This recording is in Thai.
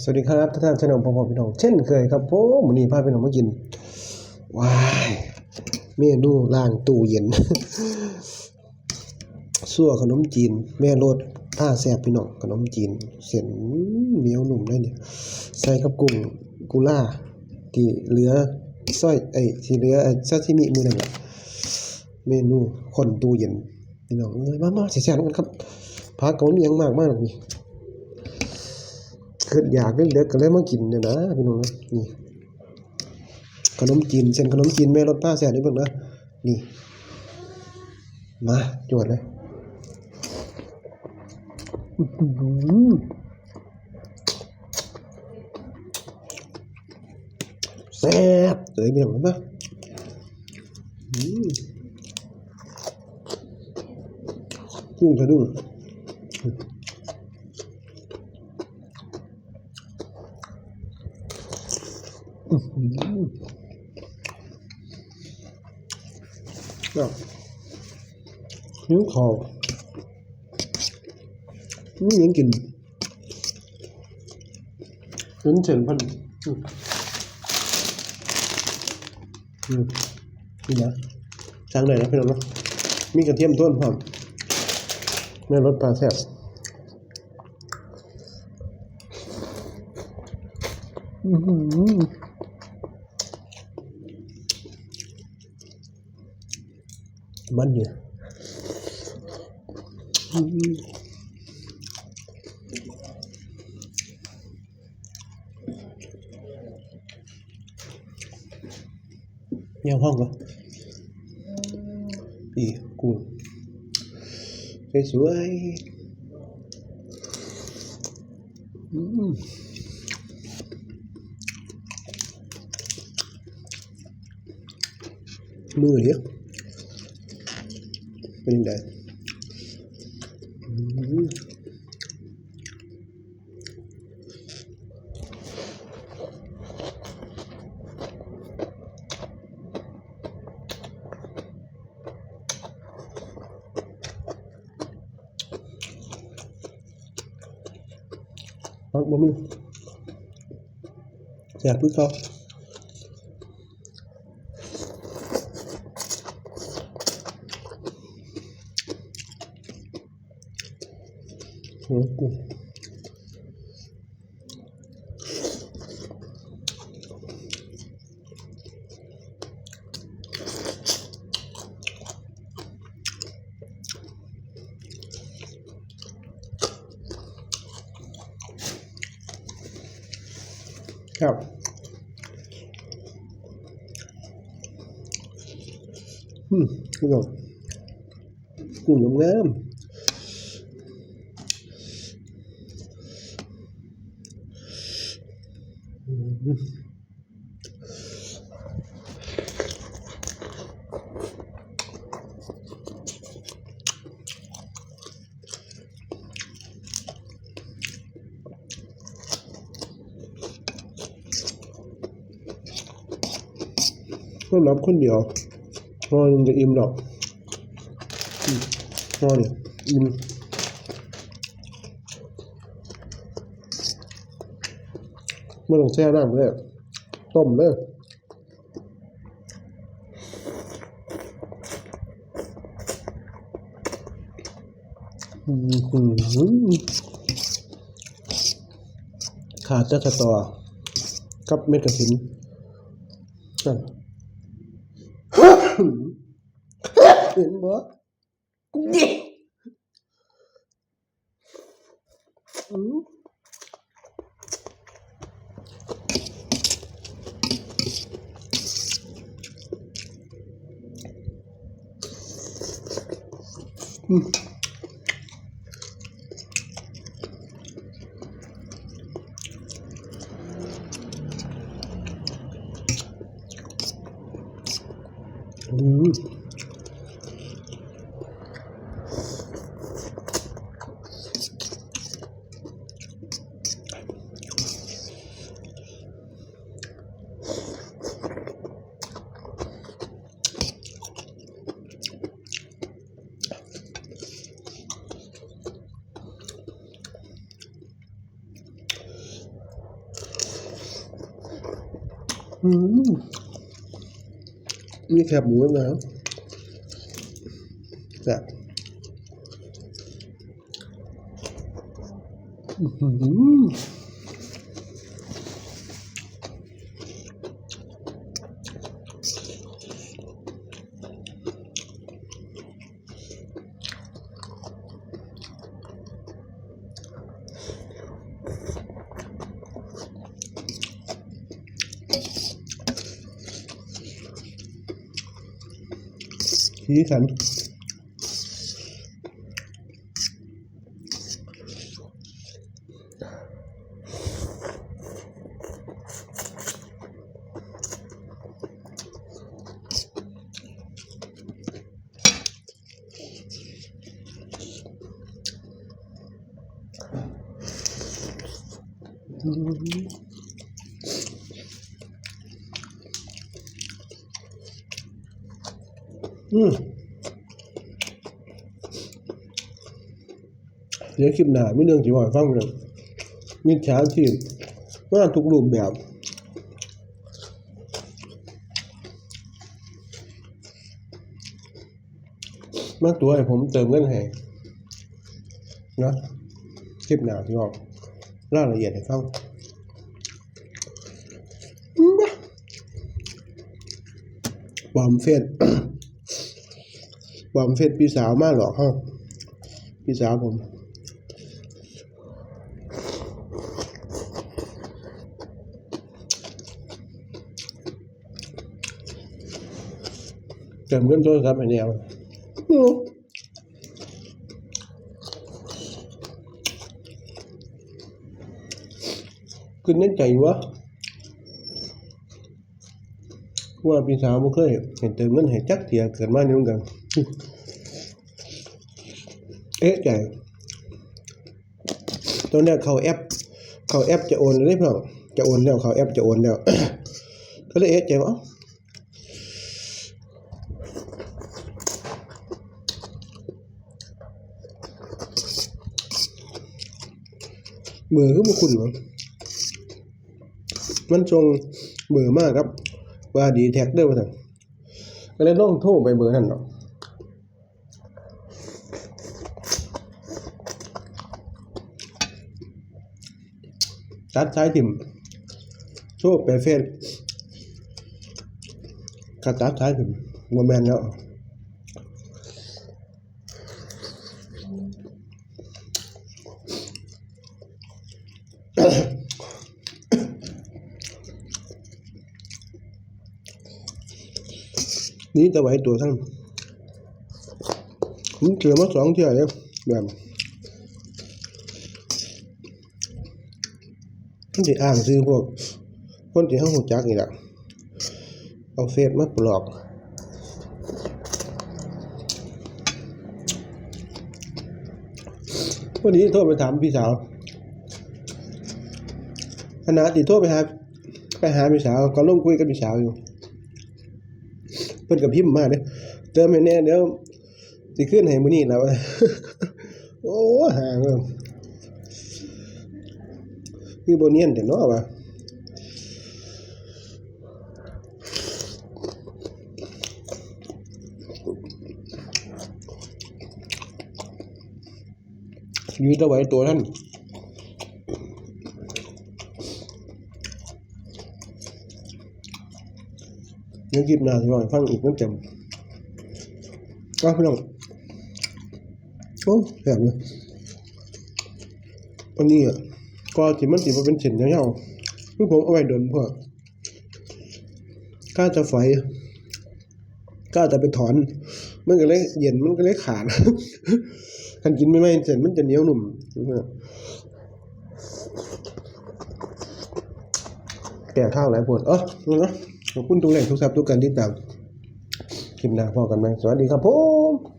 สวัสดีครับท่านชนมพ่อพ่อพี่น้องเช่นเคยครับผมวันนี้พาพี่น้องมากินว้ายเมนูล่างตู้เย็นซั่วขนมจีน แม่รสผ้าแซ่บพี่น้องขนมจีน เส้นเหนียวหนุ่มเลยเนี่ยใส่กับกุ้งกุล่าที่เหลือซอยไอ้ที่เหลือไอ้ซาซิมิมื้อนั่นแหละเมนูคนตู้เย็นพี่น้องเอ้ยมามาแซ่บๆกันครับพักก็มียังมากมากหรอกนี่ คืออยากเด็กๆก็เลยมากินเนี่ยนะพี่น้องนะนี่ขนมจีนเส้นขนมจีนแม่รสป้าแซ่บนี่เบิ่งนะนี่ มาจวดเลยแซ่บเอ้ยพี่น้องนะอืมกุ้งสะดุ้ง ก็หิวคอนี่ยังกินเห็นเฉินพันอืมอืมนี่นะจางเลยนะพี่น้องเนาะมีกระเทียมต้นพร้อมแม่รสปลาแซ่บอือหือ มันเนี่ยยังห้องก็อี กูสวยๆอืมมื อเนี่ยเป็นยังไงอืมพักบ่มีอยากพึ่งเขาโอ้กูครับอืมคุณผู้ชมกุ้งงามๆอืม ก็รับคนเดียวพอจะอิ่มหรอกพอเนี่ยอิ่มไม่ต้องแช่น้ำเลยต้มเลยขาดจะสตอกับเม็ดกระถินนั่น เห็นบ่นี่ อืมอื มีแคบหมูด้วยนะครับแซ่บอื้อ สีสัน อืมเดี๋ยวคลิปหน้าไม่เรื่องจีวอยฟังเลยมิจฉาชีพมาทุกรูปแบบ มาตัวให้ผมเติมเงินให้นะคลิปหน้าที่บอกรายละเอียดให้ฟังอืมบ้าบอมเฟ สบอมเฟสพี่สาวมากหรอกฮะพี่สาวผมเติมเงินโทรศัพท์ไอ้แนวไม่รู้คือในใจวะว่าพี่สาวบ่เคยเห็นเติมเงินให้จักเทียเกิดมาเนี่ยเหมือนกัน เอ๊ะใจตอนแรกเขาแอป เขาแอปจะโอนเลยเปล่าจะโอนแล้วเขาแอปจะโอนแล้วก็เลยเอ๊ะใจว่าเอ้าเบื่อคือบุคุณวะมันจงเบื่อมากครับ ว่าดีแท็กเด้อว่าสั่งก็เลยต้องโทรไปเบอร์นั่นเนาะ ตัดสายถิ่มโทรไปเฟซก็ตัดสายถิ่มโมแมนแล้วนี่จะไหวตัวท่านผมเจอมาสองเที่ยวแล้วแบบ มันจะอ้างซื้อพวก คนที่ห้องหูจักนี่แหละเอาเฟซมาปลอกวันนี้โทรไปถามพี่สาวขณะที่โทรไปหาไปหาพี่สาวก็ลงคุยกับพี่สาวอยู่เพิ่นกับพิมพ์มาเด้เติมให้แน่เดี๋ยวสิขึ้นให้มื้อนี้แล้วโอ้ห่าง คือบ่เนียนแต่เนาะว่าอยู่แตะไหวตัวท่านยวคลิปหน้าสิว่าฟังอีกมันจำก็พี่น้องโอ้แซ่บเลยอันนี้อะ ก็สิมันสิมาเป็นเส้นยาวๆคือผมเอาไว้เดินเพื่อก้าจะไฟก้าจะไปถอน มันก็เลยเย็นมันก็เลยขาดคันกินไม่ไม่เสร็จมันจะเหนียวหนุ่มแก่ข้าวหลายปวดเออนั่นนะขอบคุณทุกแรงทุกทรัพย์ทุกการที่ตามคลิปหน้าพอกันไหมสวัสดีครับผม